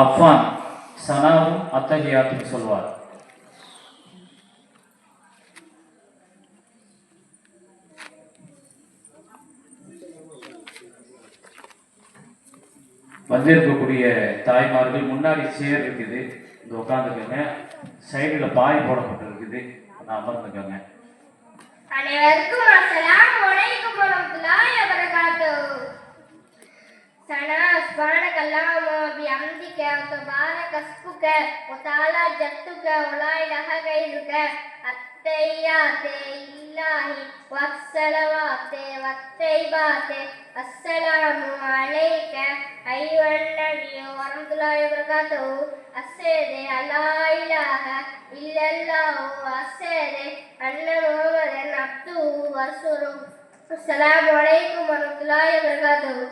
அஃபான் சனாவும் அத்தகையாத்தும் சொல்வார். வந்திருக்கக்கூடிய தாய்மார்கள் முன்னாடி சேர் இருக்குது. இந்த உட்காந்துக்கோங்க சைடுல பாய் போடப்பட்டிருக்குது. நான் அமர்ந்துக்கோங்க. அனைவருக்கும் அஸ்ஸலாம் வலைக்கும் வரஹ்மத்துல்லாஹி வபரகாத்துஹு. சனா பிஹம்திக தபாரக ஸ்முக வ தஆலா ஜத்துக வ லா இலாஹ கைருக அத்தையாத்தே இல்லாஹி வஸ்ஸலவாத்தே வத்தைபாத்தே அஸ்ஸலாமு அலைக்க ஐயுஹன் நபியு வரஹ்மத்துல்லாஹி வபரகாத்துஹு. அஸ்ஸேதே அல்லா இலாஹ இல்லல்லாஹு. அஸ்ஸேதே அன்ன முஹம்மதன் அப்துஹு வஸ்ஸுருஹு அஸ்ஸலாமு அலைக்கும் வரஹ்மத்துல்லாஹி வபரகாத்துஹு.